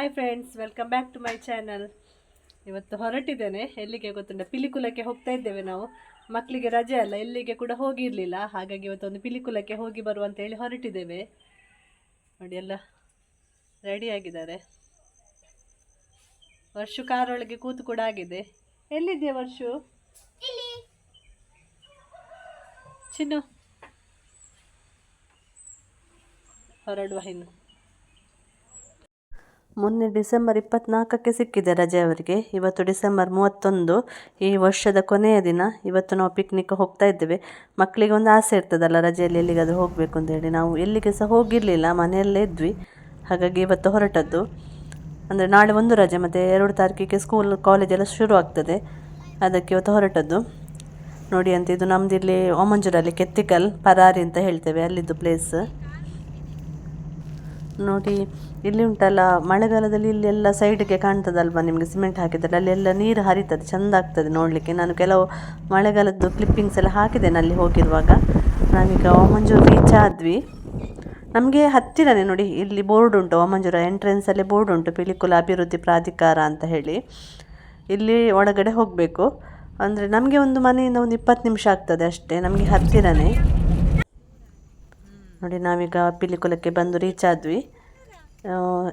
Hi friends welcome back to my channel ಇವತ್ತು ಹೊರಟಿದ್ದೇನೆ ಎಲ್ಲಿಗೆ ಗೊತ್ತುಂಟ ಪಿಲಿಕುಲಕ್ಕೆ ಹೋಗ್ತಾ ಇದ್ದೇವೆ ನಾವು. ಮಕ್ಕಳಿಗೆ ರಜೆ ಅಲ್ಲ ಎಲ್ಲಿಗೆ ಕೂಡ ಹೋಗಿರಲಿಲ್ಲ. ಹಾಗಾಗಿ ಇವತ್ತೊಂದು ಪಿಲಿಕುಲಕ್ಕೆ ಹೋಗಿ ಬರುವ ಅಂತ ಹೇಳಿ ಹೊರಟಿದ್ದೇವೆ. ನೋಡಿ ಎಲ್ಲ ರೆಡಿ ಆಗಿದ್ದಾರೆ. ವರ್ಷು ಕಾರೊಳಗೆ ಕೂತು ಕೂಡ ಆಗಿದೆ. ಎಲ್ಲಿದೆಯಾ ವರ್ಷು? ಚಿನ್ನು. ಹೊರಡುವ ಇನ್ನು ಮೊನ್ನೆ ಡಿಸೆಂಬರ್ ಇಪ್ಪತ್ನಾಲ್ಕಕ್ಕೆ ಸಿಕ್ಕಿದೆ ರಜೆ ಅವರಿಗೆ. ಇವತ್ತು ಡಿಸೆಂಬರ್ ಮೂವತ್ತೊಂದು, ಈ ವರ್ಷದ ಕೊನೆಯ ದಿನ. ಇವತ್ತು ನಾವು ಪಿಕ್ನಿಕ್ ಹೋಗ್ತಾ ಇದ್ದೇವೆ. ಮಕ್ಕಳಿಗೆ ಒಂದು ಆಸೆ ಇರ್ತದಲ್ಲ, ರಜೆಯಲ್ಲಿ ಎಲ್ಲಿಗಾದರೂ ಹೋಗಬೇಕು ಅಂತ ಹೇಳಿ. ನಾವು ಎಲ್ಲಿಗೆ ಸಹ ಹೋಗಿರಲಿಲ್ಲ, ಮನೆಯಲ್ಲೇ ಇದ್ವಿ. ಹಾಗಾಗಿ ಇವತ್ತು ಹೊರಟದ್ದು. ಅಂದರೆ ನಾಳೆ ಒಂದು ರಜೆ, ಮತ್ತು ಎರಡು ತಾರೀಕಿಗೆ ಸ್ಕೂಲ್ ಕಾಲೇಜೆಲ್ಲ ಶುರು ಆಗ್ತದೆ. ಅದಕ್ಕೆ ಇವತ್ತು ಹೊರಟದ್ದು. ನೋಡಿ ಅಂತ, ಇದು ನಮ್ದು ಇಲ್ಲಿ ಓಮಂಜೂರಲ್ಲಿ ಕೆತ್ತಿಕಲ್ ಪರಾರಿ ಅಂತ ಹೇಳ್ತೇವೆ, ಅಲ್ಲಿದ್ದು ಪ್ಲೇಸ್ ನೋಡಿ, ಇಲ್ಲಿ ಉಂಟಲ್ಲ, ಮಳೆಗಾಲದಲ್ಲಿ ಇಲ್ಲೆಲ್ಲ ಸೈಡ್ಗೆ ಕಾಣ್ತದಲ್ವಾ ನಿಮಗೆ ಸಿಮೆಂಟ್ ಹಾಕಿದ್ರೆ ಅಲ್ಲೆಲ್ಲ ನೀರು ಹರಿತದೆ, ಚೆಂದ ಆಗ್ತದೆ ನೋಡಲಿಕ್ಕೆ. ನಾನು ಕೆಲವು ಮಳೆಗಾಲದ್ದು ಕ್ಲಿಪ್ಪಿಂಗ್ಸ್ ಎಲ್ಲ ಹಾಕಿದ್ದೇನೆ ಅಲ್ಲಿ ಹೋಗಿರುವಾಗ. ನಾವೀಗ ಓಮಂಜೂರು ರೀಚ್ ಆದ್ವಿ. ನಮಗೆ ಹತ್ತಿರನೇ ನೋಡಿ, ಇಲ್ಲಿ ಬೋರ್ಡ್ ಉಂಟು ಓಮಂಜೂರ ಎಂಟ್ರೆನ್ಸಲ್ಲಿ ಬೋರ್ಡ್ ಉಂಟು ಪಿಲಿಕುಲ ಅಭಿವೃದ್ಧಿ ಪ್ರಾಧಿಕಾರ ಅಂತ ಹೇಳಿ. ಇಲ್ಲಿ ಒಳಗಡೆ ಹೋಗಬೇಕು. ಅಂದರೆ ನಮಗೆ ಒಂದು ಮನೆಯಿಂದ ಒಂದು ಇಪ್ಪತ್ತು ನಿಮಿಷ ಆಗ್ತದೆ ಅಷ್ಟೇ, ನಮಗೆ ಹತ್ತಿರನೇ. ನೋಡಿ, ನಾವೀಗ ಪಿಲಿಕುಲಕ್ಕೆ ಬಂದು ರೀಚ್ ಆದ್ವಿ.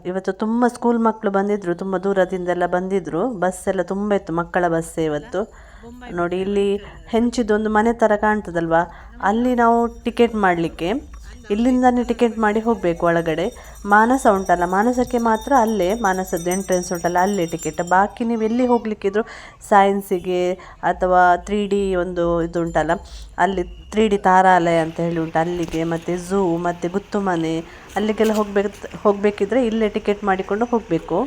ಇವತ್ತು ತುಂಬ ಸ್ಕೂಲ್ ಮಕ್ಕಳು ಬಂದಿದ್ರು, ತುಂಬ ದೂರದಿಂದೆಲ್ಲ ಬಂದಿದ್ರು. ಬಸ್ ಎಲ್ಲ ತುಂಬ ಇತ್ತು, ಮಕ್ಕಳ ಬಸ್ಸೇ ಇವತ್ತು. ನೋಡಿ, ಇಲ್ಲಿ ಹೆಂಚಿದೊಂದು ಮನೆ ಥರ ಕಾಣ್ತದಲ್ವಾ? ಅಲ್ಲಿ ನಾವು ಟಿಕೆಟ್ ಮಾಡಲಿಕ್ಕೆ. ಇಲ್ಲಿಂದನೇ ಟಿಕೆಟ್ ಮಾಡಿ ಹೋಗಬೇಕು ಒಳಗಡೆ. ಮಾನಸ ಉಂಟಲ್ಲ, ಮಾನಸಕ್ಕೆ ಮಾತ್ರ ಅಲ್ಲೇ, ಮಾನಸದ್ದು ಎಂಟ್ರೆನ್ಸ್ ಉಂಟಲ್ಲ, ಅಲ್ಲೇ ಟಿಕೆಟ್ ಬಾಕಿ ನೀವು ಎಲ್ಲಿ ಹೋಗ್ಲಿಕ್ಕಿದ್ರು ಸೈನ್ಸಿಗೆ ಅಥವಾ ತ್ರೀ ಡಿ ಒಂದು ಇದು ಉಂಟಲ್ಲ, ಅಲ್ಲಿ ತ್ರೀ ಡಿ ತಾರಾಲಯ ಅಂತ ಹೇಳಿ ಉಂಟು. ಅಲ್ಲಿಗೆ ಮತ್ತು ಝೂ ಮತ್ತು ಗುತ್ತುಮನೆ ಅಲ್ಲಿಗೆಲ್ಲ ಹೋಗ್ಬೇಕು, ಹೋಗಬೇಕಿದ್ರೆ ಇಲ್ಲೇ ಟಿಕೆಟ್ ಮಾಡಿಕೊಂಡು ಹೋಗಬೇಕು.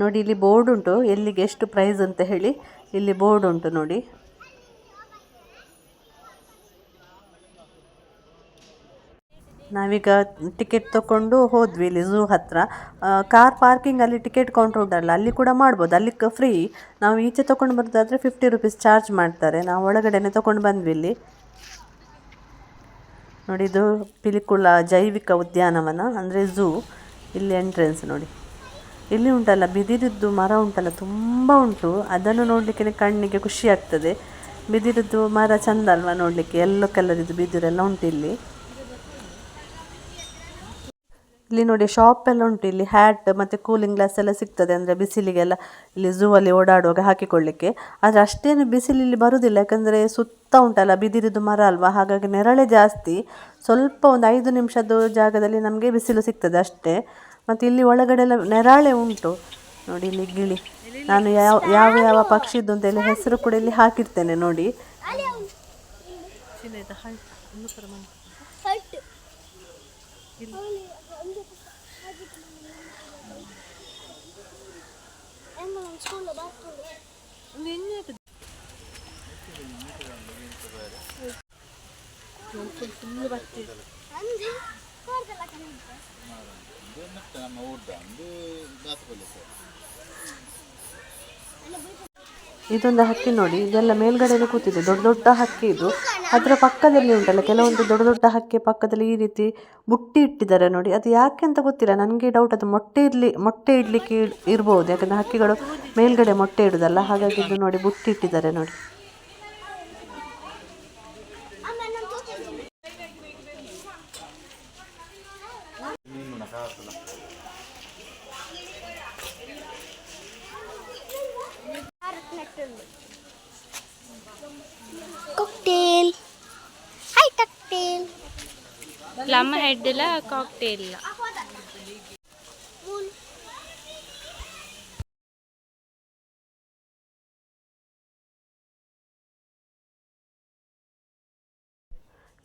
ನೋಡಿ, ಇಲ್ಲಿ ಬೋರ್ಡ್ ಉಂಟು. ಎಲ್ಲಿಗೆ ಎಷ್ಟು ಪ್ರೈಸ್ ಅಂತ ಹೇಳಿ. ಇಲ್ಲಿ ಬೋರ್ಡ್ ಉಂಟು ನೋಡಿ. ನಾವೀಗ ಟಿಕೆಟ್ ತಗೊಂಡು ಹೋದ್ವಿ ಇಲ್ಲಿ ಝೂ ಹತ್ರ. ಕಾರ್ ಪಾರ್ಕಿಂಗಲ್ಲಿ ಟಿಕೆಟ್ ಕೌಂಟರ್ ಉಂಟಲ್ಲ ಅಲ್ಲಿ ಕೂಡ ಮಾಡ್ಬೋದು. ಅಲ್ಲಿ ಫ್ರೀ. ನಾವು ಈಚೆ ತೊಗೊಂಡು ಬರೋದಾದರೆ ಫಿಫ್ಟಿ ರುಪೀಸ್ ಚಾರ್ಜ್ ಮಾಡ್ತಾರೆ. ನಾವು ಒಳಗಡೆನೆ ತೊಗೊಂಡು ಬಂದ್ವಿ ಇಲ್ಲಿ. ನೋಡಿ, ಇದು ಪಿಲಿಕುಳ ಜೈವಿಕ ಉದ್ಯಾನವನ, ಅಂದರೆ ಝೂ. ಇಲ್ಲಿ ಎಂಟ್ರೆನ್ಸ್ ನೋಡಿ. ಇಲ್ಲಿ ಉಂಟಲ್ಲ, ಬಿದಿರಿದ್ದು ಮರ ಉಂಟಲ್ಲ, ತುಂಬ ಉಂಟು. ಅದನ್ನು ನೋಡಲಿಕ್ಕೆ ಕಣ್ಣಿಗೆ ಖುಷಿ ಆಗ್ತದೆ. ಬಿದಿರಿದ್ದು ಮರ ಚಂದ ಅಲ್ವಾ ನೋಡಲಿಕ್ಕೆ? ಎಲ್ಲೋ ಕಲರಿದ್ದು ಬಿದಿರೆಲ್ಲ ಉಂಟು ಇಲ್ಲಿ. ಇಲ್ಲಿ ನೋಡಿ ಶಾಪ್ ಎಲ್ಲ ಉಂಟು ಇಲ್ಲಿ. ಹ್ಯಾಟ್ ಮತ್ತು ಕೂಲಿಂಗ್ ಗ್ಲಾಸ್ ಎಲ್ಲ ಸಿಗ್ತದೆ. ಅಂದರೆ ಬಿಸಿಲಿಗೆಲ್ಲ ಇಲ್ಲಿ ಝೂ ಅಲ್ಲಿ ಓಡಾಡುವಾಗ ಹಾಕಿಕೊಳ್ಳಿಕ್ಕೆ. ಆದರೆ ಅಷ್ಟೇನು ಬಿಸಿಲು ಇಲ್ಲಿ ಬರುವುದಿಲ್ಲ ಯಾಕಂದರೆ ಸುತ್ತ ಉಂಟಲ್ಲ, ಬಿದಿರಿದ್ದು ಮರ ಅಲ್ವಾ? ಹಾಗಾಗಿ ನೆರಳೆ ಜಾಸ್ತಿ. ಸ್ವಲ್ಪ ಒಂದು ಐದು ನಿಮಿಷದ ಜಾಗದಲ್ಲಿ ನಮಗೆ ಬಿಸಿಲು ಸಿಗ್ತದೆ ಅಷ್ಟೇ. ಮತ್ತು ಇಲ್ಲಿ ಒಳಗಡೆ ಎಲ್ಲ ನೆರಾಳೆ ಉಂಟು. ನೋಡಿ ಇಲ್ಲಿ ಗಿಳಿ. ನಾನು ಯಾವ ಯಾವ ಯಾವ ಪಕ್ಷಿದ್ದು ಅಂತ ಎಲ್ಲ ಹೆಸರು ಕೂಡ ಇಲ್ಲಿ ಹಾಕಿರ್ತೇನೆ ನೋಡಿ. ಇದೊಂದು ಹಕ್ಕಿ ನೋಡಿ, ಇದೆಲ್ಲ ಮೇಲ್ಗಡೆನೆ ಕೂತಿದೆ, ದೊಡ್ಡ ದೊಡ್ಡ ಹಕ್ಕಿ ಇದು. ಅದರ ಪಕ್ಕದಲ್ಲಿ ಉಂಟಲ್ಲ, ಕೆಲವೊಂದು ದೊಡ್ಡ ದೊಡ್ಡ ಹಕ್ಕಿ ಪಕ್ಕದಲ್ಲಿ ಈ ರೀತಿ ಬುಟ್ಟಿ ಇಟ್ಟಿದ್ದಾರೆ ನೋಡಿ. ಅದು ಯಾಕೆ ಅಂತ ಗೊತ್ತಿಲ್ಲ, ನನಗೆ ಡೌಟ್ ಅದು ಮೊಟ್ಟೆ ಇಡ್ಲಿ, ಮೊಟ್ಟೆ ಇಡ್ಲಿಕ್ಕೆ ಇಡ್- ಇರ್ಬೋದು, ಯಾಕಂದ್ರೆ ಹಕ್ಕಿಗಳು ಮೇಲ್ಗಡೆ ಮೊಟ್ಟೆ ಇಡೋದಲ್ಲ, ಹಾಗಾಗಿ ಇದು ನೋಡಿ ಬುಟ್ಟಿ ಇಟ್ಟಿದ್ದಾರೆ ನೋಡಿ. ಪ್ಲಮ್ ಹೆಡ್ಡಿಲ್ಲ ಕಾಕ್ಟೇಲ್ ಇಲ್ಲ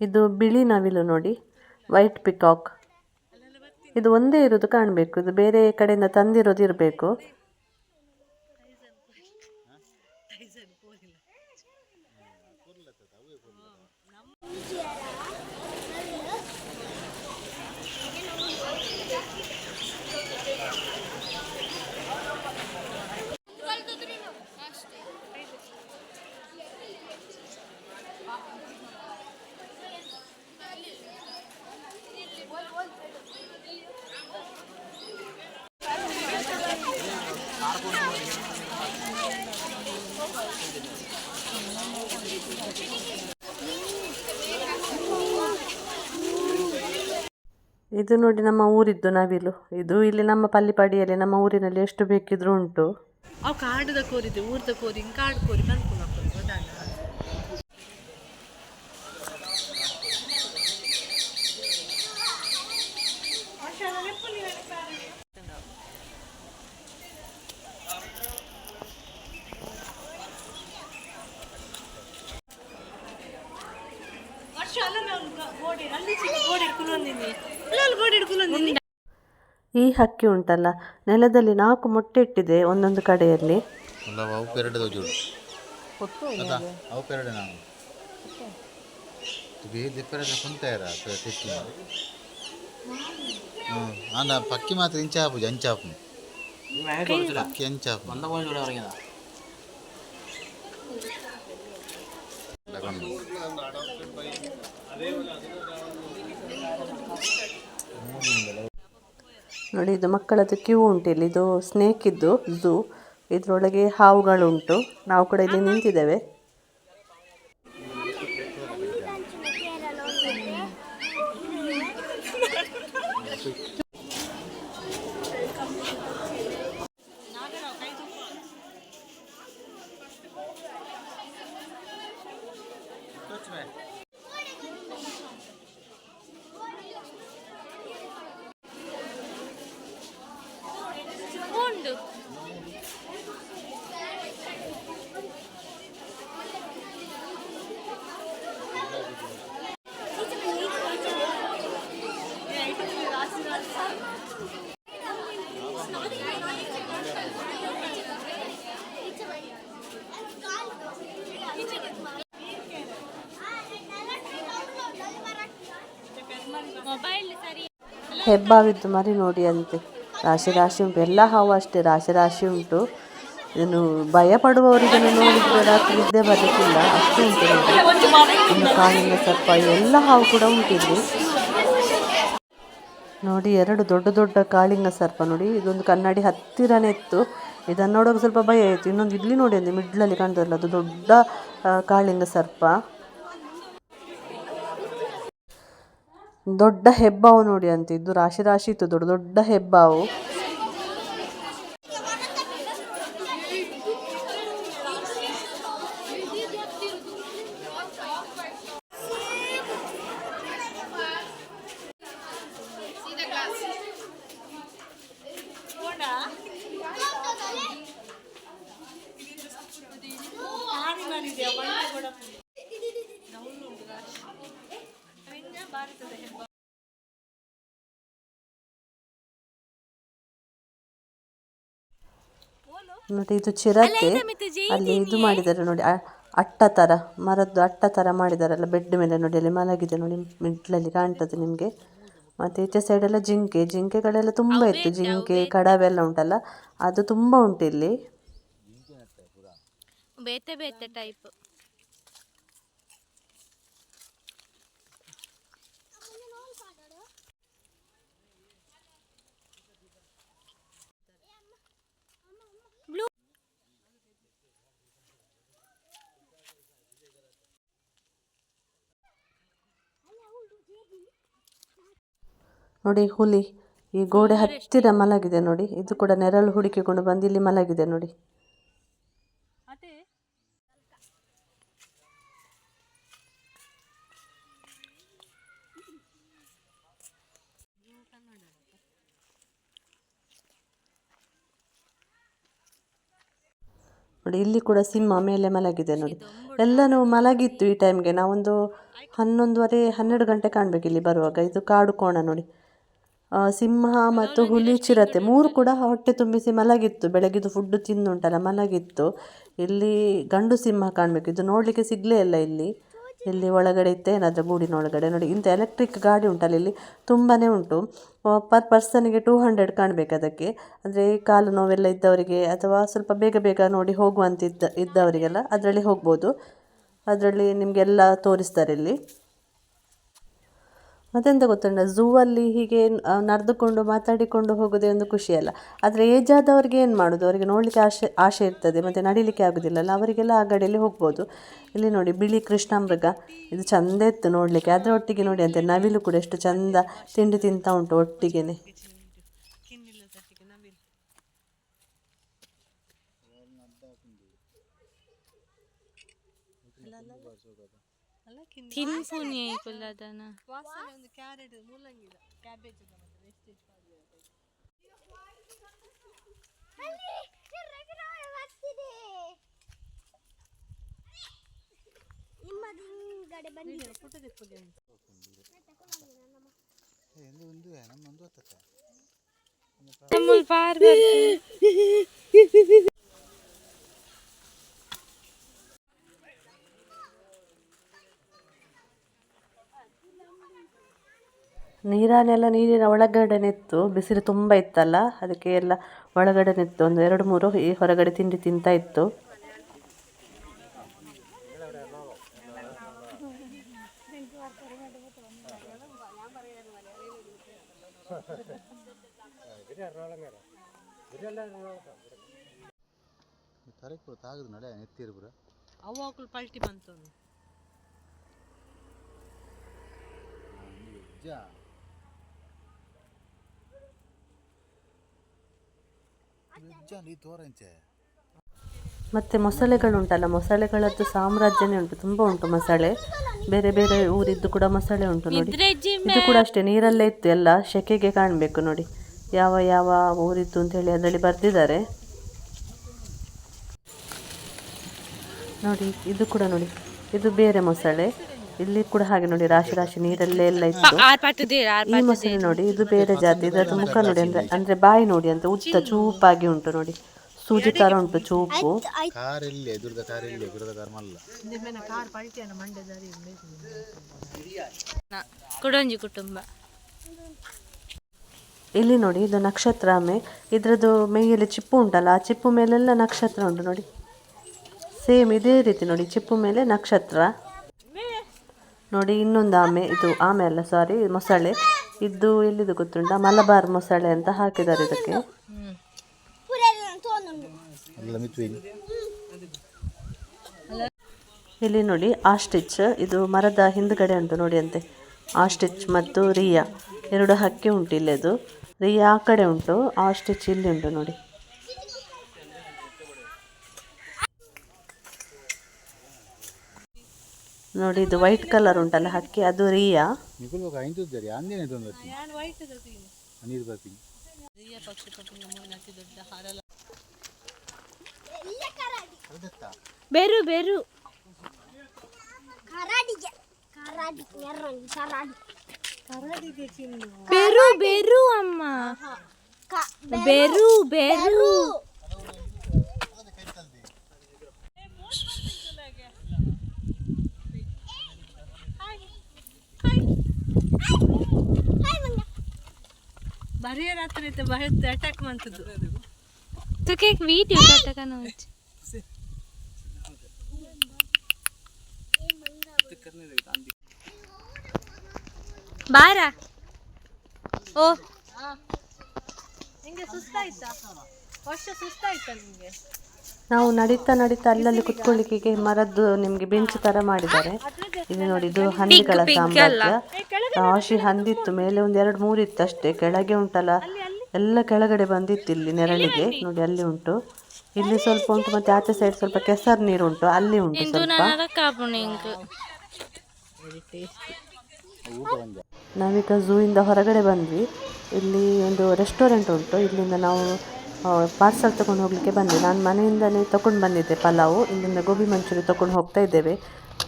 ಇದು ಬಿಳಿ ನವಿಲು ನೋಡಿ ವೈಟ್ ಪಿಕಾಕ್ ಇದು ಒಂದೇ ಇರೋದು ಕಾಣಬೇಕು, ಇದು ಬೇರೆ ಕಡೆಯಿಂದ ತಂದಿರೋದು ಇರಬೇಕು. ಇದು ನೋಡಿ ನಮ್ಮ ಊರಿದ್ದು ನವಿಲು. ಇದು ಇಲ್ಲಿ ನಮ್ಮ ಪಲ್ಲಿಪಾಡಿಯಲ್ಲಿ ನಮ್ಮ ಊರಿನಲ್ಲಿ ಎಷ್ಟು ಬೇಕಿದ್ರು ಉಂಟು. ಅವು ಕಾಡದ ಕೋರಿದೆ, ಊರ್ದ ಕೋರಿ ಕಾಡು ಕೋರಿ ಈ ಹಕ್ಕಿ ಉಂಟಲ್ಲ ನೆಲದಲ್ಲಿ ನಾಲ್ಕು ಮೊಟ್ಟೆ ಇಟ್ಟಿದೆ ಒಂದೊಂದು ಕಡೆಯಲ್ಲಿ. ಅದ ಅಂದ ಪಕ್ಕಿ ಮಾತ್ರ ಇಂಚಾಪು ಅಂಚಾಪು ಪಕ್ಕಿ ಅಂಚಾಪು ತಗೊಂಡು ನೋಡಿ, ಇದು ಮಕ್ಕಳದ್ದು ಕ್ಯೂ ಉಂಟು ಇಲ್ಲಿ. ಇದು ಸ್ನೇಕ್ ಇದ್ದು, ಝೂ. ಇದರೊಳಗೆ ಹಾವುಗಳುಂಟು. ನಾವು ಕೂಡ ಇಲ್ಲಿ ನಿಂತಿದ್ದೇವೆ. ಹೆಬ್ಬಾವಿದ್ದು ಮರಿ ನೋಡಿ ಅಂತೆ. ರಾಶಿ ರಾಶಿ ಉಂಟು. ಎಲ್ಲ ಹಾವು ಅಷ್ಟೇ. ರಾಶಿ ರಾಶಿ ಉಂಟು. ಇದನ್ನು ಭಯ ಪಡುವವರಿಗನ್ನು ನೋಡಿದ್ರೆ ರಾತ್ರಿ ಇದ್ದೇ ಬರಲಿಕ್ಕಿಲ್ಲ ಅಷ್ಟು ಉಂಟು ಇನ್ನು ಕಾಳಿಂಗ ಸರ್ಪ ಎಲ್ಲ ಹಾವು ಕೂಡ ಉಂಟು ಇಲ್ಲಿ ನೋಡಿ, ಎರಡು ದೊಡ್ಡ ದೊಡ್ಡ ಕಾಳಿಂಗ ಸರ್ಪ ನೋಡಿ. ಇದೊಂದು ಕನ್ನಡಿ ಹತ್ತಿರನೇ ಇತ್ತು. ಇದನ್ನು ನೋಡುವಾಗ ಸ್ವಲ್ಪ ಭಯ ಆಯಿತು ಇನ್ನೊಂದು ಇಲ್ಲಿ ನೋಡಿ ಅಂದರೆ ಮಿಡ್ಲಲ್ಲಿ ಕಾಣ್ತದಲ್ಲ, ಅದು ದೊಡ್ಡ ಕಾಳಿಂಗ ಸರ್ಪ. ದೊಡ್ಡ ಹೆಬ್ಬಾವು ನೋಡಿ ಅಂತ ಇದು ರಾಶಿ ರಾಶಿ ಇತ್ತು ದೊಡ್ಡ ದೊಡ್ಡ ಹೆಬ್ಬಾವು. ನೋಡಿ ಇದು ಚಿರತೆ. ಅಲ್ಲಿ ಇದು ಮಾಡಿದ್ದಾರೆ ನೋಡಿ ಅಟ್ಟ ಥರ ಮರದ್ದು ಅಟ್ಟ ಥರ ಮಾಡಿದಾರಲ್ಲ ಬೆಡ್ ಮೇಲೆ ನೋಡಿ ಅಲ್ಲಿ ಮಲಗಿದೆ ನೋಡಿ ಮಿಡ್ಲಲ್ಲಿ ಕಾಣ್ತದೆ ನಿಮಗೆ. ಮತ್ತೆ ಈಚೆ ಸೈಡೆಲ್ಲ ಜಿಂಕೆ ಜಿಂಕೆಗಳೆಲ್ಲ ತುಂಬ ಇತ್ತು. ಜಿಂಕೆ ಕಡವೆಲ್ಲ ಉಂಟಲ್ಲ ಅದು ತುಂಬ ಉಂಟು ಇಲ್ಲಿ. ಬೇತೆ ಬೇತೆ ಟೈಪ್ ನೋಡಿ ಹುಲಿ ಈ ಗೋಡೆ ಹತ್ತಿರ ಮಲಗಿದೆ ನೋಡಿ. ಇದು ಕೂಡ ನೆರಳು ಹುಡುಕಿಕೊಂಡು ಬಂದು ಇಲ್ಲಿ ಮಲಗಿದೆ ನೋಡಿ. ನೋಡಿ ಇಲ್ಲಿ ಕೂಡ ಸಿಂಹ ಮೇಲೆ ಮಲಗಿದೆ ನೋಡಿ. ಎಲ್ಲನೂ ಮಲಗಿತ್ತು ಈ ಟೈಮ್ಗೆ ನಾವೊಂದು ಹನ್ನೊಂದುವರೆ ಹನ್ನೆರಡು ಗಂಟೆ ಕಾಣಬೇಕು ಇಲ್ಲಿ ಬರುವಾಗ. ಇದು ಕಾಡು ಕೋಣ ನೋಡಿ. ಸಿಂಹ ಮತ್ತು ಹುಲಿ ಚಿರತೆ ಮೂರು ಕೂಡ ಹೊಟ್ಟೆ ತುಂಬಿಸಿ ಮಲಗಿತ್ತು. ಬೆಳಗಿದ್ದು ಫುಡ್ ತಿಂದುಂಟಲ್ಲ, ಮಲಗಿತ್ತು. ಇಲ್ಲಿ ಗಂಡು ಸಿಂಹ ಕಾಣಬೇಕು. ಇದು ನೋಡಲಿಕ್ಕೆ ಸಿಗಲೇ ಇಲ್ಲ ಇಲ್ಲಿ. ಇಲ್ಲಿ ಒಳಗಡೆ ಇತ್ತು, ಏನಾದರೂ ಗೂಡಿನ ಒಳಗಡೆ. ನೋಡಿ, ಇಂಥ ಎಲೆಕ್ಟ್ರಿಕ್ ಗಾಡಿ ಉಂಟಲ್ಲ ಇಲ್ಲಿ. ತುಂಬಾ ಉಂಟು. ಪರ್ ಪರ್ಸನಿಗೆ ಟೂ ಹಂಡ್ರೆಡ್ ಕಾಣಬೇಕು ಅದಕ್ಕೆ. ಅಂದರೆ ಕಾಲು ನೋವೆಲ್ಲ ಇದ್ದವರಿಗೆ ಅಥವಾ ಸ್ವಲ್ಪ ಬೇಗ ಬೇಗ ನೋಡಿ ಹೋಗುವಂತಿದ್ದ ಇದ್ದವರಿಗೆಲ್ಲ ಅದರಲ್ಲಿ ಹೋಗ್ಬೋದು. ಅದರಲ್ಲಿ ನಿಮಗೆಲ್ಲ ತೋರಿಸ್ತಾರೆ ಇಲ್ಲಿ. ಮತ್ತೆಂತ ಗೊತ್ತುಂಟ? ಝೂ ಅಲ್ಲಿ ಹೀಗೆ ನಡೆದುಕೊಂಡು ಮಾತಾಡಿಕೊಂಡು ಹೋಗೋದೇ ಒಂದು ಖುಷಿಯಲ್ಲ. ಆದರೆ ಏಜ್ ಆದವರಿಗೆ ಏನು ಮಾಡೋದು? ಅವರಿಗೆ ನೋಡಲಿಕ್ಕೆ ಆಸೆ ಆಸೆ ಇರ್ತದೆ, ಮತ್ತು ನಡಿಲಿಕ್ಕೆ ಆಗೋದಿಲ್ಲಲ್ಲ. ಅವರಿಗೆಲ್ಲ ಆ ಗಾಡಿಯಲ್ಲಿ ಹೋಗ್ಬೋದು. ಇಲ್ಲಿ ನೋಡಿ, ಬಿಳಿ ಕೃಷ್ಣಾಮೃಗ. ಇದು ಚಂದ ಇತ್ತು ನೋಡಲಿಕ್ಕೆ. ಅದರ ಒಟ್ಟಿಗೆ ನೋಡಿ ಅಂತೆ, ನವಿಲು ಕೂಡ ಎಷ್ಟು ಚಂದ ತಿಂಡಿ ತಿಂತಾ ಉಂಟು ಒಟ್ಟಿಗೆನೆ. ತಿನ್ಪುನಿ ಕುಲ್ಲದನ ವಾಸನೆ ಒಂದು ಕ್ಯಾರೆಟ್ ಮೂಲಂಗಿ ಕ್ಯಾಬೇಜ್ ವೇಸ್ಟೇಜ್ ನಿಮ್ಮದು ಹಿಂಗಡೆ ಬಂದಿದೆ ಫೋಟೋ ತೆಪ್ಪಗೆ ಎಂದು ಒಂದು ನಮ್ಮ ಒಂದು ಹತ್ತತ್ತ ನಮ್ಮಲ್ ಬಾರ್ ನೀರನ್ನೆಲ್ಲ ನೀರಿನ ಒಳಗಡೆ ನೆತ್ತು ಬಿಸಿಲು ತುಂಬ ಇತ್ತಲ್ಲ ಅದಕ್ಕೆ ಎಲ್ಲ ಒಳಗಡೆ ನಿತ್ತು. ಒಂದು ಎರಡು ಮೂರು ಈ ಹೊರಗಡೆ ತಿಂಡಿ ತಿಂತಾ ಇತ್ತು. ಪಲ್ಟಿ ಬಂತು. ಮತ್ತು ಮೊಸಳೆಗಳುಂಟಲ್ಲ ಮೊಸಳೆಗಳದ್ದು ಸಾಮ್ರಾಜ್ಯನೇ ಉಂಟು ತುಂಬಾ ಉಂಟು ಮೊಸಳೆ. ಬೇರೆ ಬೇರೆ ಊರಿದ್ದು ಕೂಡ ಮೊಸಳೆ ಉಂಟು ನೋಡಿ. ಇದು ಕೂಡ ಅಷ್ಟೇ ನೀರಲ್ಲೇ ಇತ್ತು ಎಲ್ಲ ಶೆಕೆಗೆ ಕಾಣಬೇಕು ನೋಡಿ. ಯಾವ ಯಾವ ಊರಿದ್ದು ಅಂತೇಳಿ ಅದರಲ್ಲಿ ಬರ್ತಿದ್ದಾರೆ ನೋಡಿ ಇದು ಕೂಡ ನೋಡಿ ಇದು ಬೇರೆ ಮೊಸಳೆ. ಇಲ್ಲಿ ಕೂಡ ಹಾಗೆ ನೋಡಿ ರಾಶಿ ರಾಶಿ ನೀರಲ್ಲೇ ಎಲ್ಲ ಇತ್ತು ಆರ್ ಪಟ್ಟದೇರ ಆರ್ ಈ ಮೊಸಳೆ ನೋಡಿ ಇದು ಬೇರೆ ಜಾತಿ ಇದರದ್ದು ಮುಖ ನೋಡಿ ಅಂದ್ರೆ ಅಂದ್ರೆ ಬಾಯಿ ನೋಡಿ ಅಂತ ಉದ್ದ ಚೂಪಾಗಿ ಉಂಟು ನೋಡಿ. ಸೂಜಿ ತರ ಉಂಟು ಚೂಪು. ಕಾರ್ ಇಲ್ಲಿ ಎದುರದ ಕಾರ್ ಇಲ್ಲಿ ಎದುರದ ಕಾರ್ ಮಲ್ಲ ನಿಮ್ಮೆನ ಕಾರ್ ಪಲ್ಟಿಯನ್ನು ಮಂಡ್ಯ ದಾರಿ ಕುಡೊಂಜಿ ಕುಟುಂಬ. ಇಲ್ಲಿ ನೋಡಿ ಇದು ನಕ್ಷತ್ರ ಆಮೆ. ಇದ್ರದ್ದು ಮೈಯಲ್ಲಿ ಚಿಪ್ಪು ಉಂಟಲ್ಲ ಆ ಚಿಪ್ಪು ಮೇಲೆಲ್ಲ ನಕ್ಷತ್ರ ಉಂಟು ನೋಡಿ. ಸೇಮ್ ಇದೇ ರೀತಿ ನೋಡಿ ಚಿಪ್ಪು ಮೇಲೆ ನಕ್ಷತ್ರ. ನೋಡಿ, ಇನ್ನೊಂದು ಆಮೆ. ಇದು ಆಮೆ ಅಲ್ಲ ಸಾರಿ ಮೊಸಳೆ. ಇದು ಎಲ್ಲಿದು ಗೊತ್ತುಂಟ? ಮಲಬಾರ್ ಮೊಸಳೆ ಅಂತ ಹಾಕಿದ್ದಾರೆ ಇದಕ್ಕೆ. ಇಲ್ಲಿ ನೋಡಿ, ಆಸ್ಟಿಚ್. ಇದು ಮರದ ಹಿಂದ್ಗಡೆ ಉಂಟು ನೋಡಿ ಅಂತೆ. ಆಸ್ಟಿಚ್ ಮತ್ತು ರಿಯಾ. ಎರಡು ಹಕ್ಕಿ ಉಂಟು ಅದು ರಿಯಾ ಆ ಕಡೆ ಉಂಟು, ಆಸ್ಟಿಚ್ ಇಲ್ಲಿ ಉಂಟು ನೋಡಿ. ನೋಡಿ ಇದು ವೈಟ್ ಕಲರ್ ಉಂಟಲ್ಲ ಹಕ್ಕಿ ಅದು ರಿಯಾ ನಿಖುಲ್ ಹೋಗ ಐಂತಿದ್ದಾರೆ ಅಂದೇನೆ ತೊಂದ್ರೆ ನಾನು ವೈಟ್ ನೀರು ಬರ್ತೀನಿ ಹಿರಿಯ ಪಕ್ಷಿ ಪಕ್ಷಿ ಮೂಲ ಅತಿ ದೊಡ್ಡ ಹಾರಲ ಬೆರು ಬೆರು ಕರಾಡಿಗೆ ಕರಾಡಿ ಎರ್ರಂಗಿ ಕರಾಡಿ ಕರಡಿಗೆ ಚಿನ್ನು ಬೆರು ಬೆರು ಅಮ್ಮ ಕ- ಬೆರು ಬೆರು ರಾತ್ರಿ ಐತೆ ಬಹಳ ಅಟ್ಯಾಕ್ ಮಾಡ್ತಿದ್ದು Tu kijk video kata nooit. ಬಾರಾ. ಓ. ನಿಂಗೆ ಸುಸ್ತಾಯ್ತಾ? ವರ್ಷ ಸುಸ್ತಾಯ್ತಾ ನಿಂಗೆ? ನಾವು ನಡೀತಾ ನಡೀತಾ ಅಲ್ಲಲ್ಲಿ ಕುತ್ಕೊಳ್ಳಿಕ್ಕೆ ಮರದ್ದು ನಿಮಗೆ ಬೆಂಚ್ ತರ ಮಾಡಿದ್ದಾರೆ. ಇದು ನೋಡಿ ಇದು ಹಂದಿಗಳ ಸಾಮ್ರಾಜ್ಯ. ರಾಶಿ ಹಂದಿತ್ತು ಮೇಲೆ ಒಂದು ಎರಡು ಮೂರು ಇತ್ತು ಅಷ್ಟೇ. ಕೆಳಗೆ ಉಂಟಲ್ಲ ಎಲ್ಲ ಕೆಳಗಡೆ ಬಂದಿತ್ತು ಇಲ್ಲಿ ನೆರಳಿಗೆ. ನೋಡಿ ಅಲ್ಲಿ ಉಂಟು. ಇಲ್ಲಿ ಸ್ವಲ್ಪ ಉಂಟು ಮತ್ತೆ ಆಚೆ ಸೈಡ್ ಸ್ವಲ್ಪ ಕೆಸರು ನೀರು ಉಂಟು ಅಲ್ಲಿ ಉಂಟು ಸ್ವಲ್ಪ. ನಾವೀಗ ಝೂ ಇಂದ ಹೊರಗಡೆ ಬಂದ್ವಿ. ಇಲ್ಲಿ ಒಂದು ರೆಸ್ಟೋರೆಂಟ್ ಉಂಟು. ಇಲ್ಲಿಂದ ನಾವು ಪಾರ್ಸಲ್ ತೊಗೊಂಡು ಹೋಗಲಿಕ್ಕೆ ಬಂದೆ. ನಾನು ಮನೆಯಿಂದನೇ ತಗೊಂಡು ಬಂದಿದ್ದೆ ಪಲಾವು. ಇಲ್ಲಿಂದ ಗೋಬಿ ಮಂಚೂರಿ ತೊಗೊಂಡು ಹೋಗ್ತಾ ಇದ್ದೇವೆ.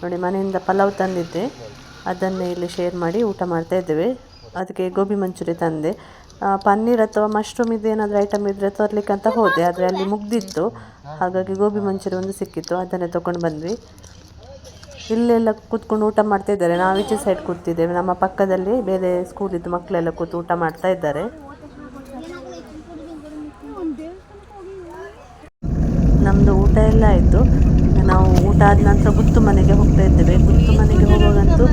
ನೋಡಿ, ಮನೆಯಿಂದ ಪಲಾವ್ ತಂದಿದ್ದೆ. ಅದನ್ನೇ ಇಲ್ಲಿ ಶೇರ್ ಮಾಡಿ ಊಟ ಮಾಡ್ತಾ ಇದ್ದೇವೆ. ಅದಕ್ಕೆ ಗೋಬಿ ಮಂಚೂರಿ ತಂದೆ. ಪನ್ನೀರ್ ಅಥವಾ ಮಶ್ರೂಮ್ ಏನಾದರೂ ಐಟಮ್ ಇದ್ದರೆ ತರಲಿಕ್ಕೆ ಅಂತ ಹೋದೆ. ಆದರೆ ಅಲ್ಲಿ ಮುಗ್ದಿತ್ತು. ಹಾಗಾಗಿ ಗೋಬಿ ಮಂಚೂರಿ ಒಂದು ಸಿಕ್ಕಿತ್ತು. ಅದನ್ನೇ ತೊಗೊಂಡು ಬಂದ್ವಿ. ಇಲ್ಲೆಲ್ಲ ಕೂತ್ಕೊಂಡು ಊಟ ಮಾಡ್ತಾ ಇದ್ದಾರೆ. ನಾವು ಈಚೆ ಸೈಡ್ ಕೂತಿದ್ದೇವೆ. ನಮ್ಮ ಪಕ್ಕದಲ್ಲಿ ಬೇರೆ ಸ್ಕೂಲಿದ್ದು ಮಕ್ಕಳೆಲ್ಲ ಕೂತು ಊಟ ಮಾಡ್ತಾ ಇದ್ದಾರೆ. ನಮ್ಮದು ಊಟ ಎಲ್ಲ ಆಯಿತು. ನಾವು ಊಟ ಆದ ನಂತರ ಗುತ್ತು ಮನೆಗೆ ಹೋಗ್ತಾ ಇದ್ದೇವೆ. ಗುತ್ತು ಮನೆಗೆ ಹೋಗುವಾಗಂತೂ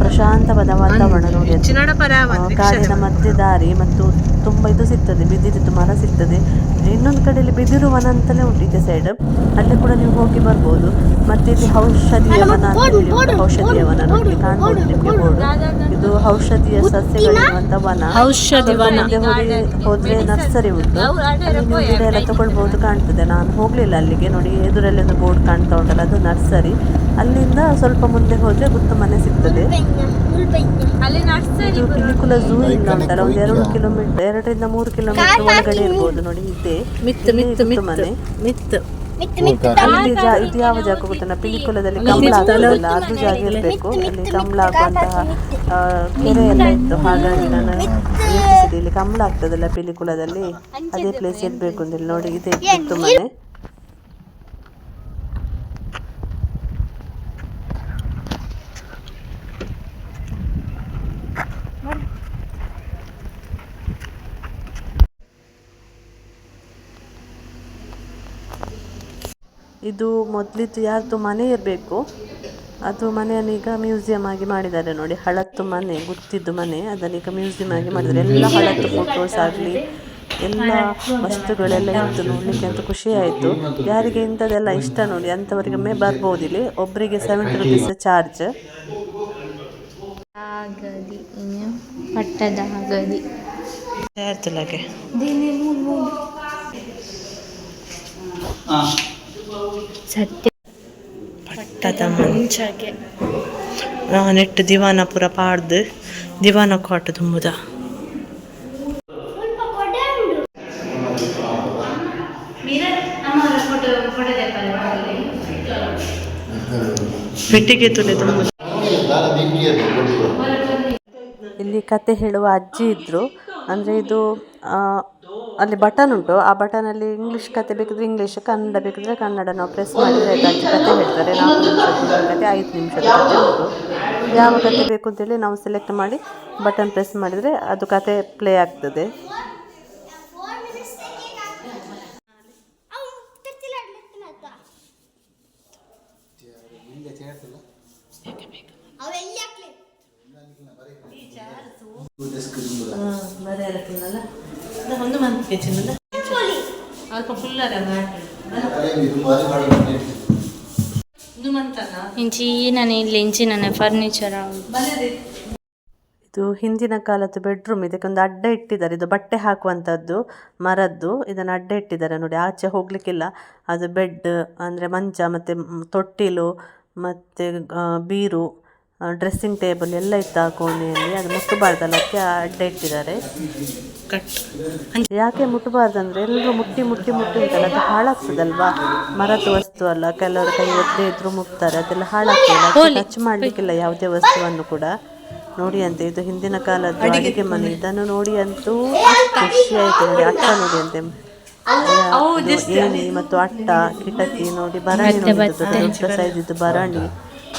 ಪ್ರಶಾಂತವಾದ ವಾತಾವರಣ ನೋಡಿ ಕಾಡಿನ ಮಧ್ಯೆ ದಾರಿ ಮತ್ತು ತುಂಬ ಇದು ಸಿಗ್ತದೆ. ಬಿದಿರಿದ್ದು ಮರ ಸಿಗ್ತದೆ. ಇನ್ನೊಂದು ಕಡೆಯಲ್ಲಿ ಬಿದಿರು ವನ ಅಂತಲೇ ಉಂಟು ಈಚೆ ಸೈಡ್ ಅಲ್ಲಿ ಕೂಡ ನೀವು ಹೋಗಿ ಬರ್ಬೋದು. ಮತ್ತೆ ಇಲ್ಲಿ ಔಷಧೀಯ ವನ ಅಂತ. ಔಷಧೀಯ ವನ ನೋಡಿ ಕಾಣ್ಬೋದು ನಿಮಗೆ ಬೋರ್ಡ್. ಇದು ಔಷಧಿಯ ಸಸ್ಯಗಳಿರುವಂತ ವನ. ಔಷಧಿ ವನ. ಹೋದ್ರೆ ನರ್ಸರಿ ಉಂಟು. ನೀವು ಗಿಡ ಎಲ್ಲ ತಗೊಳ್ಬಹುದು ಕಾಣ್ತದೆ. ನಾನು ಹೋಗ್ಲಿಲ್ಲ ಅಲ್ಲಿಗೆ. ನೋಡಿ ಎದುರಲ್ಲಿ ಒಂದು ಬೋರ್ಡ್ ಕಾಣ್ತಾ ಉಂಟಲ್ಲ ಅದು ನರ್ಸರಿ. ಅಲ್ಲಿಂದ ಸ್ವಲ್ಪ ಮುಂದೆ ಹೋದ್ರೆ ಗುತ್ತು ಮನೆ ಸಿಗ್ತದೆ. ಅಲ್ಲಿ ನರ್ಸರಿ ಇದು ಪಿಲಿಕುಲ ಝೂ ಇಂದ ಉಂಟಲ್ಲ ಒಂದು ಎರಡು ಕಿಲೋಮೀಟರ್ ಎರಡರಿಂದ ಮೂರು ಕಿಲೋಮೀಟರ್ ಒಳಗಡೆ ಇರ್ಬೋದು. ನೋಡಿ ಇದೆ. ಮಿತ್ ಮಿತ್ತು ಮಿತ್ ಮಿತ್ ಮನೆ. ಮಿತ್ ಜಾ- ಇದು ಯಾವ ಜಾಗ ಗೊತ್ತಲ್ಲ ಪಿಲಿಕುಲದಲ್ಲಿ ಕಮಲ ಆಗ್ತದಲ್ಲ ಅದು ಜಾಗ ಇರಬೇಕು. ಅಲ್ಲಿ ಕಮಲ ಆಗುವಂತಹ ಆ, ಕೆರೆ ಎಲ್ಲ ಇತ್ತು. ಹಾಗಾಗಿ ನಾನು ಯೋಚಿಸಿದೆ ಇಲ್ಲಿ ಕಮಲ ಆಗ್ತದಲ್ಲ ಪಿಲಿಕುಲದಲ್ಲಿ ಅದೇ ಪ್ಲೇಸ್ ಇರಬೇಕು ಅಂತೇಳಿ ನೋಡಿ ಇದೆ ಇತ್ತು ಮನೆ. ಇದು ಮೊದಲಿದ್ದು ಯಾರ್ದು ಮನೆ ಇರಬೇಕು. ಅದು ಮನೆಯನ್ನು ಈಗ ಮ್ಯೂಸಿಯಂ ಆಗಿ ಮಾಡಿದ್ದಾರೆ ನೋಡಿ. ಹಳತ್ತು ಮನೆ ಗುತ್ತಿದ್ದು ಮನೆ. ಅದನ್ನು ಈಗ ಮ್ಯೂಸಿಯಂ ಆಗಿ ಮಾಡಿದ್ದಾರೆ. ಎಲ್ಲ ಹಳತ್ತು ಫೋಟೋಸ್ ಆಗಲಿ ಎಲ್ಲ ವಸ್ತುಗಳೆಲ್ಲ ಇತ್ತು ನೋಡಲಿಕ್ಕೆ ಅಂತ ಖುಷಿ ಆಯಿತು. ಯಾರಿಗೆ ಇಂಥದ್ದೆಲ್ಲ ಇಷ್ಟ ನೋಡಿ ಅಂಥವರಿಗೊಮ್ಮೆ ಬರ್ಬೋದು ಇಲ್ಲಿ. ಒಬ್ಬರಿಗೆ ಸೆವೆಂಟಿ ರುಪೀಸ್ ಚಾರ್ಜ್ ಆಗದಿ ಪಟ್ಟದ ಆಗದಿ ಸತ್ಯ ಪಟ್ಟದ ಮಂಚಗೆ. ನೆಟ್ಟು ದಿವಾನ ಪೂರ ಪಾಡ್ದು ದಿವಾನ ಕಾಟ ತುಂಬುದ. ಪೆಟ್ಟಿಗೆ ತುಲೆ ತುಂಬುದ. ಇಲ್ಲಿ ಕತೆ ಹೇಳುವ ಅಜ್ಜಿ ಇದ್ರು. ಅಂದ್ರೆ ಇದು ಆ, ಅಲ್ಲಿ ಬಟನ್ ಉಂಟು. ಆ ಬಟನಲ್ಲಿ ಇಂಗ್ಲೀಷ್ ಕತೆ ಬೇಕಿದ್ರೆ ಇಂಗ್ಲೀಷ್ ಕನ್ನಡ ಬೇಕಿದ್ರೆ ಕನ್ನಡ ನಾವು ಪ್ರೆಸ್ ಮಾಡಿದರೆ ಅಜ್ಜಿ ಕತೆ ಹೇಳ್ತಾರೆ. ನಾಲ್ಕು ನಿಮಿಷದ ಕತೆ, ಐದು ನಿಮಿಷದ ಯಾವ ಕತೆ ಬೇಕು ಅಂತೇಳಿ ನಾವು ಸೆಲೆಕ್ಟ್ ಮಾಡಿ ಬಟನ್ ಪ್ರೆಸ್ ಮಾಡಿದರೆ ಅದು ಕತೆ ಪ್ಲೇ ಆಗ್ತದೆ. ಹಾಕ್ಲಿ ಒಂದು ಮಂತ್ಗೆ ಚಿನ್ನದ ಅಲ್ಪ ಫುಲ್ ಒಂದು ನಾನು ಇಲ್ಲಿ ಇಂಚಿ ನನೆ ಫರ್ನಿಚರ್ ಇದು ಹಿಂದಿನ ಕಾಲದ ಬೆಡ್ರೂಮ್ ಇದಕ್ಕೊಂದು ಅಡ್ಡ ಇಟ್ಟಿದ್ದಾರೆ. ಇದು ಬಟ್ಟೆ ಹಾಕುವಂಥದ್ದು ಮರದ್ದು. ಇದನ್ನು ಅಡ್ಡ ಇಟ್ಟಿದ್ದಾರೆ ನೋಡಿ. ಆಚೆ ಹೋಗ್ಲಿಕ್ಕಿಲ್ಲ. ಅದು ಬೆಡ್ ಅಂದರೆ ಮಂಚ ಮತ್ತು ತೊಟ್ಟಿಲು ಮತ್ತು ಬೀರು. ಡ್ರೆಸ್ಸಿಂಗ್ ಟೇಬಲ್ ಎಲ್ಲ ಇತ್ತು ಆ ಕೋಣೆಯಲ್ಲಿ. ಅದು ಮುಟ್ಟಬಾರ್ದಲ್ಲ ಅದಕ್ಕೆ ಅಡ್ಡ ಇಟ್ಟಿದ್ದಾರೆ. ಕಟ್ ಯಾಕೆ ಮುಟ್ಟಬಾರ್ದಂದ್ರೆ ಎಲ್ಲರೂ ಮುಟ್ಟಿ ಮುಟ್ಟಿ ಮುಟ್ಟಿ ಉಂಟಲ್ಲ ಅದು ಹಾಳಾಗ್ತದಲ್ವಾ? ಮರದ ವಸ್ತು ಅಲ್ಲ ಕೆಲವರು ಕೈ ಒದ್ದೆ ಇದ್ರು ಮುಟ್ತಾರೆ ಅದೆಲ್ಲ ಹಾಳಾಗ್ತದೆ. ಟಚ್ ಮಾಡಲಿಕ್ಕಿಲ್ಲ ಯಾವುದೇ ವಸ್ತುವನ್ನು ಕೂಡ. ನೋಡಿ ಅಂತ ಇದು ಹಿಂದಿನ ಕಾಲದ ಅಡಿಗೆ ಮನೆ. ಇದನ್ನು ನೋಡಿ ಅಂತೂ ಖುಷಿ ಆಯ್ತು ನೋಡಿ ಅಟ್ಟ ನೋಡಿ ಅಂತೆ. ಏಣಿ ಮತ್ತು ಅಟ್ಟ ಕಿಟಕಿ ನೋಡಿ ಬರಣಿ ನೋಡಿ ದೊಡ್ಡ ಸೈಜ್ ಇದ್ದು ಬರಣಿ.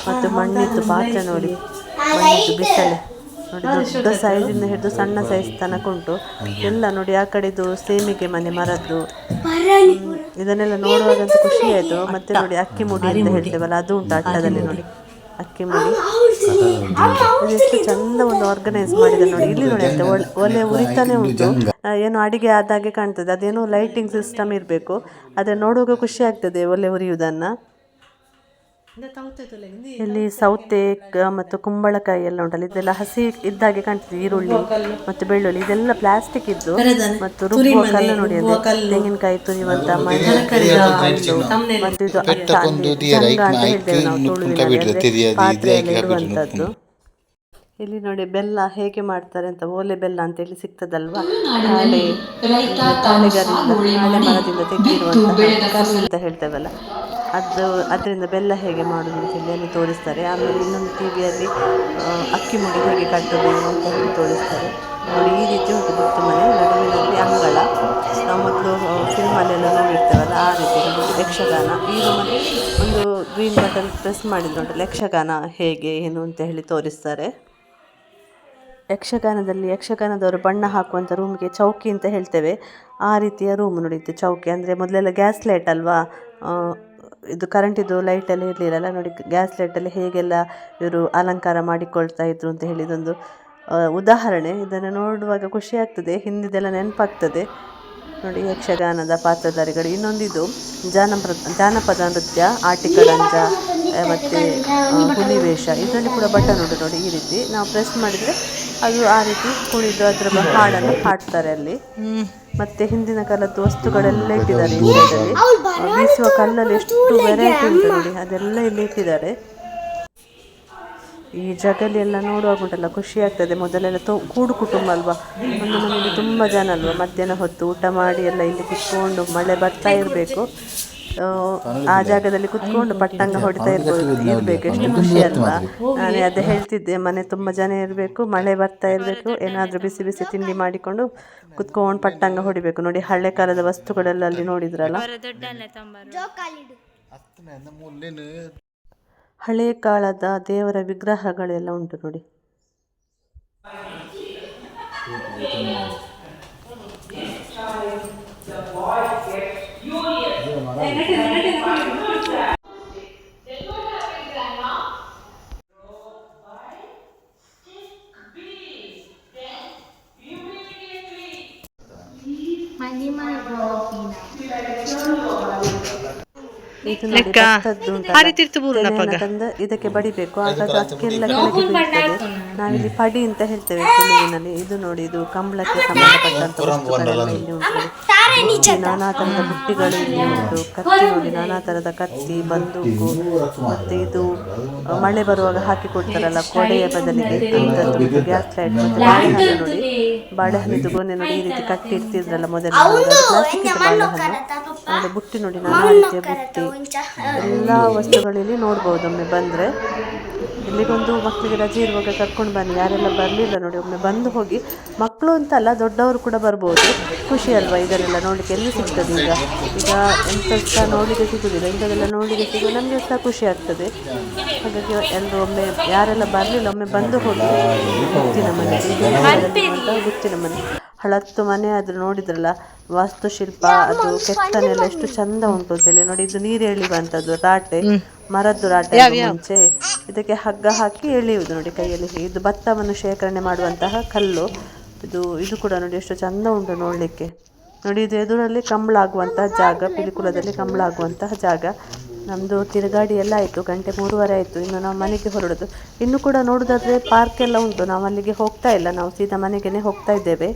ಮತ್ತು ಮಣ್ಣಿತ್ತು ಪಾತ್ರೆ ನೋಡಿ. ಮಣ್ಣಿದ್ದು ಬಿಸಲೆ. ನೋಡಿ ದೊಡ್ಡ ಸೈಜಿಂದ ಹಿಡಿದು ಸಣ್ಣ ಸೈಜ್ ತನಕ ಉಂಟು. ಎಲ್ಲ ನೋಡಿ ಆ ಕಡೆದು ಸೇಮಿಗೆ ಮನೆ ಮರದ್ದು. ಇದನ್ನೆಲ್ಲ ನೋಡುವಾಗ ಖುಷಿ ಆಯಿತು. ಮತ್ತೆ ನೋಡಿ ಅಕ್ಕಿ ಮುಡಿ ಅಂತ ಹೇಳ್ತೇವಲ್ಲ ಅದು ಉಂಟು ಅಟ್ಟದಲ್ಲಿ ನೋಡಿ. ಅಕ್ಕಿ ಮುಡಿ. ಎಷ್ಟು ಚಂದ ಒಂದು ಆರ್ಗನೈಸ್ ಮಾಡಿದೆ ನೋಡಿ. ಇಲ್ಲಿ ನೋಡಿ ಅಂತ ಒಳ್ಳೆ ಒಲೆ ಉರಿತಾನೆ ಉಂಟು. ಏನು ಏನೋ ಅಡಿಗೆ ಆದಾಗೆ ಕಾಣ್ತದೆ. ಅದೇನೋ ಲೈಟಿಂಗ್ ಸಿಸ್ಟಮ್ ಇರಬೇಕು. ಅದನ್ನ ನೋಡುವಾಗ ಖುಷಿ ಆಗ್ತದೆ ಒಲೆ ಉರಿಯುವುದನ್ನ. ಇಲ್ಲಿ ಸೌತೆ ಮತ್ತು ಕುಂಬಳಕಾಯಿ ಎಲ್ಲ ಉಂಟಲ್ಲ ಇದೆಲ್ಲ ಹಸಿ ಇದ್ದಾಗೆ ಕಾಣ್ತದೆ ಈರುಳ್ಳಿ ಮತ್ತು ಬೆಳ್ಳುಳ್ಳಿ ಇದೆಲ್ಲ ಪ್ಲಾಸ್ಟಿಕ್ ಇದ್ದು ಮತ್ತು ರುಬ್ಬುವ ಕಲ್ಲು ನೋಡಿ ಅದು. ತೆಂಗಿನಕಾಯಿ ತುರಿಯುವಂತ ಮತ್ತು ಇದು ಅಟ್ಟ ಜಂಗ ಅಂತ ಹೇಳ್ತೇವೆ ನಾವು ತುಳುವಿನಲ್ಲಿ ಇಲ್ಲಿ ನೋಡಿ ಬೆಲ್ಲ ಹೇಗೆ ಮಾಡ್ತಾರೆ ಅಂತ ಓಲೆ ಬೆಲ್ಲ ಅಂತ ಹೇಳಿ ಸಿಗ್ತದಲ್ವಾ? ತಾಳೆಗರಿಂದ ಮರದಿಂದ ತೆಗೆದಿರುವಂತಹ ಅಂತ ಹೇಳ್ತೇವಲ್ಲ. ಅದು ಅದರಿಂದ ಬೆಲ್ಲ ಹೇಗೆ ಮಾಡೋದು ಅಂತ ಹೇಳಿ ಅಲ್ಲಿ ತೋರಿಸ್ತಾರೆ. ಆಮೇಲೆ ಇನ್ನೊಂದು ಟಿ ವಿಯಲ್ಲಿ ಅಕ್ಕಿ ಮುಡಿ ಹೇಗೆ ಕಟ್ಟೋದು ಅಂತ ಹೇಳಿ ತೋರಿಸ್ತಾರೆ. ನೋಡಿ, ಈ ರೀತಿ ಉಂಟು ಬಿಟ್ಟು ಮನೆ. ನಡುವಿನಲ್ಲಿ ಅಂಗಳ. ನಾವು ಮೊದಲು ಫಿಲ್ಮಲ್ಲೆಲ್ಲ ನೋಡಿರ್ತೇವಲ್ಲ, ಆ ರೀತಿ ಯಕ್ಷಗಾನ. ಈ ರೂಮಲ್ಲಿ ಒಂದು ಗ್ರೀನ್ ಬಟನ್ ಪ್ರೆಸ್ ಮಾಡಿದ್ರು ಉಂಟಲ್ಲ, ಯಕ್ಷಗಾನ ಹೇಗೆ, ಏನು ಅಂತ ಹೇಳಿ ತೋರಿಸ್ತಾರೆ. ಯಕ್ಷಗಾನದಲ್ಲಿ, ಯಕ್ಷಗಾನದವರು ಬಣ್ಣ ಹಾಕುವಂಥ ರೂಮ್ಗೆ ಚೌಕಿ ಅಂತ ಹೇಳ್ತೇವೆ. ಆ ರೀತಿಯ ರೂಮ್ ನೋಡಿದ್ದು ಚೌಕಿ. ಅಂದರೆ ಮೊದಲೆಲ್ಲ ಗ್ಯಾಸ್ ಲೈಟ್ ಅಲ್ವಾ? ಇದು ಕರೆಂಟಿದು ಲೈಟೆಲ್ಲ ಇರಲಿಲ್ಲಲ್ಲ ನೋಡಿ ಗ್ಯಾಸ್ ಲೈಟಲ್ಲಿ ಹೇಗೆಲ್ಲ ಇವರು ಅಲಂಕಾರ ಮಾಡಿಕೊಳ್ತಾ ಇದ್ರು ಅಂತ ಹೇಳಿದೊಂದು ಇದೊಂದು ಉದಾಹರಣೆ. ಇದನ್ನು ನೋಡುವಾಗ ಖುಷಿ ಆಗ್ತದೆ, ಹಿಂದಿದೆಲ್ಲ ನೆನಪಾಗ್ತದೆ. ನೋಡಿ ಯಕ್ಷಗಾನದ ಪಾತ್ರಧಾರಿಗಳು, ಇನ್ನೊಂದಿದು ಜಾನಪದ ಜಾನಪದ ನೃತ್ಯ, ಆಟಿಕಳಂಜ ಮತ್ತು ಹುಲಿವೇಷ. ಇದರಲ್ಲಿ ಕೂಡ ಬಟನ್ ನೋಡಿ ಈ ರೀತಿ. ನಾವು ಪ್ರೆಸ್ ಮಾಡಿದರೆ ಅದು ಆ ರೀತಿ ಕುಣಿದು ಅದರ ಹಾಡನ್ನು ಹಾಡ್ತಾರೆ ಅಲ್ಲಿ. ಮತ್ತೆ ಹಿಂದಿನ ಕಾಲದ ವಸ್ತುಗಳೆಲ್ಲ ಇಟ್ಟಿದ್ದಾರೆ ಬೀಸುವ ಕಲ್ಲಲ್ಲಿ ಎಷ್ಟು ವೆರೈಟಿ ಉಂಟು ನೋಡಿ ಅದೆಲ್ಲ ಇಲ್ಲಿ ಇಟ್ಟಿದ್ದಾರೆ. ಈ ಜಗಲಿ ಎಲ್ಲ ನೋಡುವಾಗ ಉಂಟಲ್ಲ ಖುಷಿ ಆಗ್ತದೆ ಮೊದಲೆಲ್ಲ ತೊ ಕೂಡು ಕುಟುಂಬ ಅಲ್ವಾ? ಒಂದು ಮನೆಯಲ್ಲಿ ತುಂಬ ಜನ ಅಲ್ವಾ? ಮಧ್ಯಾಹ್ನ ಹೊತ್ತು ಊಟ ಮಾಡಿ ಎಲ್ಲ ಇಲ್ಲಿ ಕುತ್ಕೊಂಡು ಮಳೆ ಬರ್ತಾ ಇರಬೇಕು. ಆ ಜಾಗದಲ್ಲಿ ಕುತ್ಕೊಂಡು ಪಟ್ಟಂಗ ಹೊಡಿತಾ ಇರ್ಬೋದು. ಇರ್ಬೇಕು. ಎಷ್ಟು ಖುಷಿ ಅಲ್ವಾ? ನಾನು ಅದೇ ಹೇಳ್ತಿದ್ದೆ ಮನೆ ತುಂಬ ಜನ ಇರಬೇಕು ಮಳೆ ಬರ್ತಾ ಇರಬೇಕು ಏನಾದರೂ ಬಿಸಿ ಬಿಸಿ ತಿಂಡಿ ಮಾಡಿಕೊಂಡು ಕುತ್ಕೊಂಡು ಪಟ್ಟಂಗ ಹೊಡಿಬೇಕು. ನೋಡಿ ಹಳೆ ಕಾಲದ ವಸ್ತುಗಳೆಲ್ಲ ಅಲ್ಲಿ ನೋಡಿದ್ರಲ್ಲ? ದೊಡ್ಡನೆ ತಂಬರು. ಜೋಕಾಲಿಡು ಹಳೆ ಕಾಲದ ದೇವರ ವಿಗ್ರಹಗಳೆಲ್ಲ ಉಂಟು ನೋಡಿ. the boy ಇದಕ್ಕೆ ಬಡಿಬೇಕು. ಆದಾಗ ಅದಕ್ಕೆಲ್ಲ ಅಕ್ಕಿಯೆಲ್ಲ ಕೆಳಗೆ ಬೀಳ್ತದೆ. ನಾವಿಲ್ಲಿ ಪಡಿ ಅಂತ ಹೇಳ್ತೇವೆ. ತುಳುವಿನಲ್ಲಿ ಇದು ನೋಡಿ ಇದು ಕಂಬಳಕ್ಕೆ ಸಂಬಂಧಪಟ್ಟಂತ ವಸ್ತುಗಳೆಲ್ಲ ಇಲ್ಲಿ ಉಂಟು. ನಾನಾ ತರದ ಬುಟ್ಟಿಗಳು ಇಲ್ಲಿ ಉಂಟು. ಕತ್ತಿ ನೋಡಿ ನಾನಾ ತರದ ಕತ್ತಿ ಬಂದೂಕು. ಮತ್ತೆ ಇದು ಮಳೆ ಬರುವಾಗ ಹಾಕಿ ಕೊಡ್ತಾರಲ್ಲ ಕೊಡೆಯ ಬದಲಿಗೆ ಅಂಥದ್ದು ಗ್ಯಾಸ್ ಲೈಟ್ ಮತ್ತೆ ಬಾಳೆಹಣ್ಣು ನೋಡಿ. ಬಾಳೆಹಣ್ಣಿದ್ದು ಗೊನೆ ನೋಡಿ ಈ ರೀತಿ ಕಟ್ಟಿ ಇರ್ತಿದ್ರಲ್ಲ ಮೊದಲ ಪ್ಲಾಸ್ಟಿಕ್ ಬಾಳೆಹಣ್ಣು ಆಮೇಲೆ ಬುಟ್ಟಿ ನೋಡಿ ನಾನು ರೀತಿಯ ಬುಟ್ಟಿ. ಎಲ್ಲ ವಸ್ತುಗಳಲ್ಲಿ ನೋಡ್ಬೋದು. ಒಮ್ಮೆ ಬಂದರೆ ಇಲ್ಲಿಗೊಂದು ಮಕ್ಕಳಿಗೆ ರಜೆ ಇರುವಾಗ ಕರ್ಕೊಂಡು ಬನ್ನಿ. ಯಾರೆಲ್ಲ ಬರಲಿಲ್ಲ ನೋಡಿ ಒಮ್ಮೆ ಬಂದು ಹೋಗಿ. ಮಕ್ಕಳು ಅಂತಲ್ಲ ದೊಡ್ಡವರು ಕೂಡ ಬರ್ಬೋದು. ಖುಷಿ ಅಲ್ವಾ ಇದನ್ನೆಲ್ಲ ನೋಡಲಿಕ್ಕೆ? ಎಲ್ಲಿ ಸಿಗ್ತದೆ ಈಗ? ಈಗ ಎಂಥ ಸಹ ನೋಡಲಿಕ್ಕೆ ಸಿಗುದಿಲ್ಲ. ಇಂಥದ್ದೆಲ್ಲ ನೋಡಲಿಕ್ಕೆ ಸಿಗೋ ನಮಗೆ ಸಹ ಖುಷಿ ಆಗ್ತದೆ. ಹಾಗಾಗಿ ಎಲ್ಲರೂ ಒಮ್ಮೆ ಯಾರೆಲ್ಲ ಬರಲಿಲ್ಲ ಒಮ್ಮೆ ಬಂದು ಹೋಗಿ. ಗುತ್ತಿನ ಮನೆ. ಗೊತ್ತಿನ ಮನೆ. ಹಳತ್ತು ಮನೆ ಆದರೂ ನೋಡಿದ್ರಲ್ಲ ವಾಸ್ತುಶಿಲ್ಪ ಅದು ಕೆತ್ತನೆಲ್ಲ ಎಷ್ಟು ಚಂದ ಉಂಟು ಅಂತೇಳಿ. ನೋಡಿ ಇದು ನೀರು ಬಂತದ್ದು ರಾಟೆ. ಮರದ್ದು ರಾಟೆ ಮುಂಚೆ. ಇದಕ್ಕೆ ಹಗ್ಗ ಹಾಕಿ ಎಳೆಯುವುದು. ನೋಡಿ, ಕೈಯಲ್ಲಿ ಇದು ಭತ್ತವನ್ನು ಶೇಖರಣೆ ಮಾಡುವಂತಹ ಕಲ್ಲು. ಇದು ಇದು ಕೂಡ ನೋಡಿ, ಎಷ್ಟು ಚಂದ ಉಂಟು ನೋಡಲಿಕ್ಕೆ. ನೋಡಿ, ಇದು ಎದುರಲ್ಲಿ ಕಂಬಳ ಆಗುವಂತಹ ಜಾಗ, ಪಿಲಿಕುಳದಲ್ಲಿ ಕಂಬಳ ಆಗುವಂತಹ ಜಾಗ. ನಮ್ಮದು ತಿರುಗಾಡಿ ಎಲ್ಲ ಆಯಿತು, ಗಂಟೆ ಮೂರುವರೆ ಆಯಿತು. ಇನ್ನು ನಾವು ಮನೆಗೆ ಹೊರಡೋದು. ಇನ್ನು ಕೂಡ ನೋಡೋದಾದ್ರೆ ಪಾರ್ಕ್ ಎಲ್ಲ ಉಂಟು. ನಾವು ಅಲ್ಲಿಗೆ ಹೋಗ್ತಾ ಇಲ್ಲ. ನಾವು ಸೀದಾ ಮನೆಗೇ ಹೋಗ್ತಾ ಇದ್ದೇವೆ.